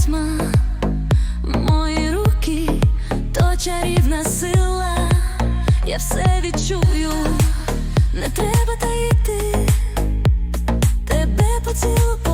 письма, мої руки, то чарівна сила, я все відчую, не треба таїти, тебе поцілу.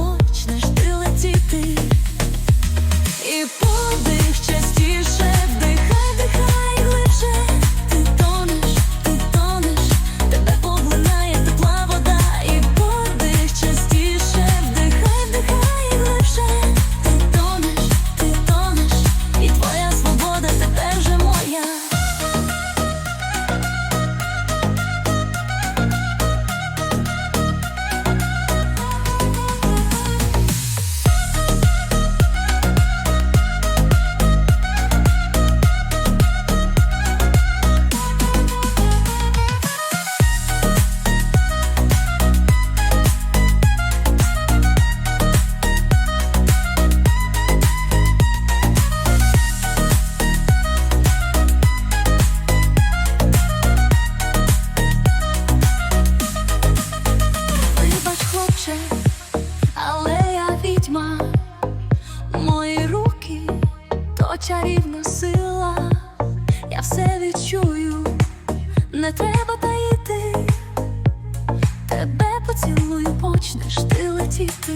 То чарівна сила, я все відчую, не треба таїти, тебе поцілую, почнеш ти летіти,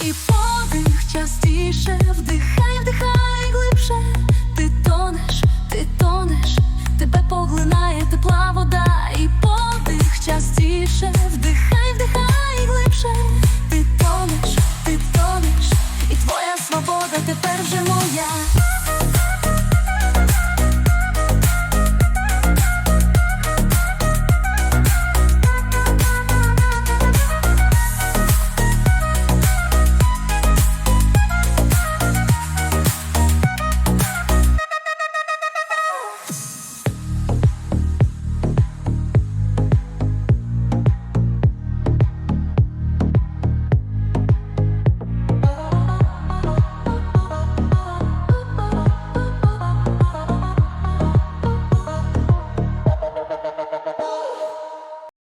і подих частіше. Вдихай, вдихай Може моя.